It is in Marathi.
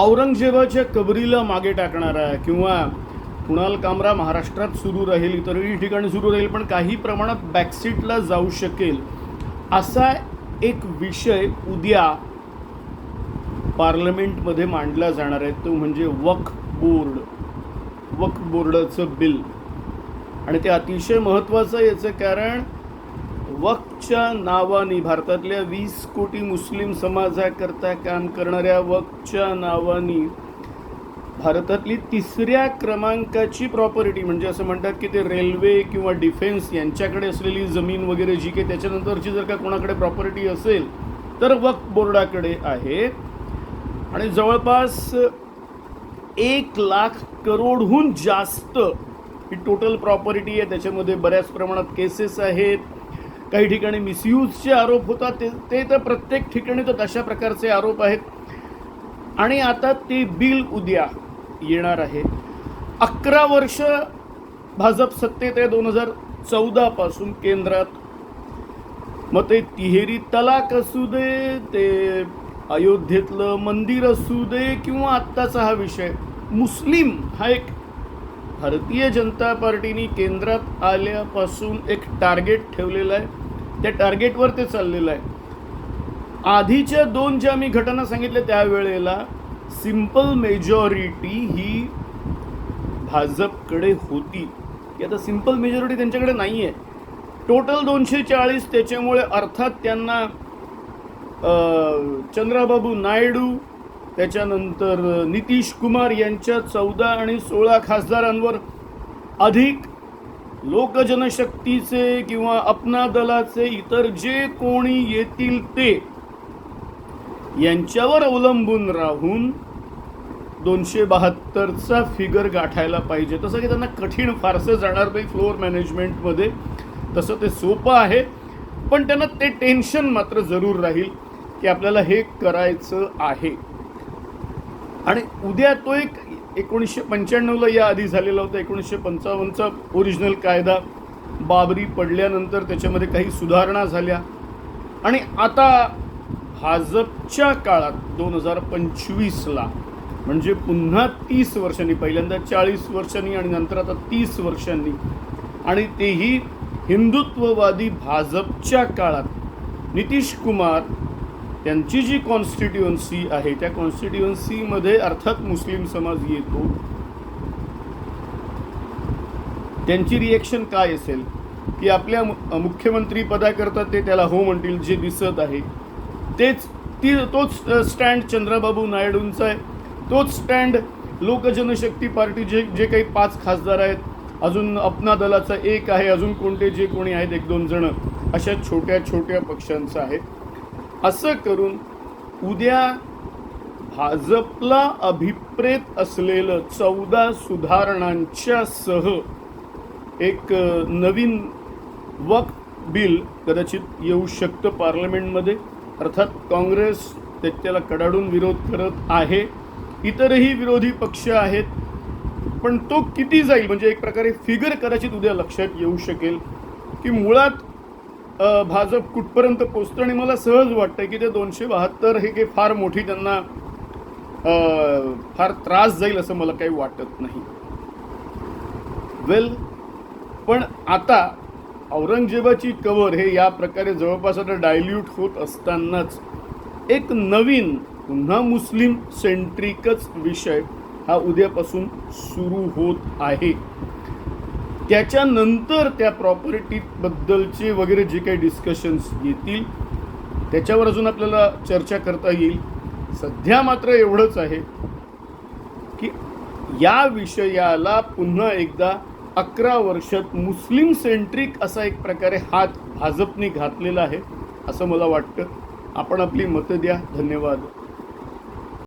औरंगजेबाच्या कबरीला मागे टाकणारा किंवा कुणाल कामरा महाराष्ट्रात सुरू राहील इतरही ठिकाणी सुरू राहील पण काही प्रमाणात बॅकसीटला जाऊ शकेल. असा एक विषय उद्या पार्लमेंटमध्ये मांडला जाणार आहे. तो म्हणजे वक्फ बोर्ड. वक्फ बोर्डाचं बिल. आणि ते अतिशय महत्त्वाचं याचं कारण वक्फच्या नावाने भारतातल्या वीस कोटी मुस्लिम समाजाकरता काम करणाऱ्या वक्फच्या नावाने भारतातली तिसऱ्या क्रमांकाची प्रॉपर्टी म्हणजे असं म्हणतात की ते रेल्वे किंवा डिफेन्स यांच्याकडे असलेली जमीन वगैरे जी काही त्याच्यानंतरची जर का कोणाकडे प्रॉपर्टी असेल तर वक्फ बोर्डाकडे आहे. आणि जवळपास एक लाख करोडहून जास्त ही टोटल प्रॉपर्टी आहे. त्याच्यामध्ये बऱ्याच प्रमाणात केसेस आहेत. काही ठिकाणी मिसयूजचे आरोप होतात ते ते तर प्रत्येक ठिकाणी तर तशा प्रकारचे आरोप आहेत. आणि आता ते बिल उद्या येणार आहे. अकरा वर्ष भाजप सत्तेत आहे दोन हजार चौदापासून केंद्रात. मग ते तिहेरी तलाक असू दे ते अयोध्येतलं मंदिर असू दे किंवा आत्ताचा हा विषय. मुस्लिम हा एक भारतीय जनता पार्टीने केंद्रात आल्यापासून एक टार्गेट ठेवलेलं आहे. त्या टार्गेटवर ते चाललेलं आहे. आधीच्या दोन ज्या मी घटना सांगितल्या त्यावेळेला सिंपल मेजॉरिटी ही भाजपकडे होती. की आता सिंपल मेजॉरिटी त्यांच्याकडे नाही आहे टोटल दोनशे चाळीस त्याच्यामुळे अर्थात त्यांना चंद्राबाबू नायडू त्याच्यानंतर नितीश कुमार यांच्या चौदा आणि सोळा खासदारांवर अधिक लोकजनशक्तीचे किंवा अपना दलाचे इतर जे कोणी येतील ते यांच्यावर अवलंबून राहून दोनशे बहात्तरचा फिगर गाठायला पाहिजे. तसं की त्यांना कठीण फारसं जाणार नाही फ्लोअर मॅनेजमेंटमध्ये. तसं ते सोपं आहे. पण त्यांना ते टेन्शन मात्र जरूर राहील की आपल्याला हे करायचं आहे. आणि उद्या तो एक एकोणीसशे पंच्याण्णवला या आधी झालेला होता. एकोणीसशे पंचावन्नचा ओरिजिनल कायदा बाबरी पडल्यानंतर त्याच्यामध्ये काही सुधारणा झाल्या. आणि आता भाजपच्या काळात दोन हजार पंचवीसला म्हणजे पुन्हा तीस वर्षांनी पहिल्यांदा चाळीस वर्षांनी आणि नंतर आता तीस वर्षांनी आणि तेही हिंदुत्ववादी भाजपच्या काळात नितीश कुमार त्यांची जी कॉन्स्टिट्युअन्सी आहे त्या कॉन्स्टिट्युअन्सीमध्ये अर्थात मुस्लिम समाज येतो. त्यांची रिॲक्शन काय असेल? की आपल्या मुख्यमंत्री पदाकरता ते त्याला हो म्हणतील जे दिसत आहे. तेच ती तोच स्टँड चंद्राबाबू नायडूंचा आहे. तोच स्टँड लोकजनशक्ती पार्टी जे जे काही पाच खासदार आहेत अजून अपना दलाचा एक आहे अजून कोणते जे कोणी आहेत एक दोन जण अशा छोट्या छोट्या पक्षांचा आहे. असं करून उद्या भाजपला अभिप्रेत असलेलं चौदा सुधारणांच्या सह एक नवीन वक्फ बिल कदाचित येऊ शकतं पार्लमेंटमध्ये. अर्थात काँग्रेस त्याला कडाडून विरोध करत आहे. इतरही विरोधी पक्ष आहेत. पण तो किती जाईल? म्हणजे एक प्रकारे फिगर कदाचित उद्या लक्षात येऊ शकेल की मुळात भाजप कुठपर्यंत पोचतं? आणि मला सहज वाटतं की ते दोनशे बहात्तर हे काही फार मोठी त्यांना फार त्रास जाईल असं मला काही वाटत नाही. वेल पण आता औरंगजेबाची कवर हे या प्रकारे जवळपास आता डायल्यूट होत असतानाच एक नवीन पुन्हा मुस्लिम सेंट्रिकच विषय हा उद्यापासून सुरू होत आहे. त्याच्यानंतर त्या प्रॉपर्टीबद्दलचे वगैरे जे काही डिस्कशन्स येतील त्याच्यावर अजून आपल्याला चर्चा करता येईल. सध्या मात्र एवढंच आहे की या विषयाला पुन्हा एकदा अकरा वर्षात मुस्लिम सेंट्रिक असा एक प्रकारे हात भाजपने घातलेला आहे असं मला वाटतं. आपण आपली मतं द्या. धन्यवाद.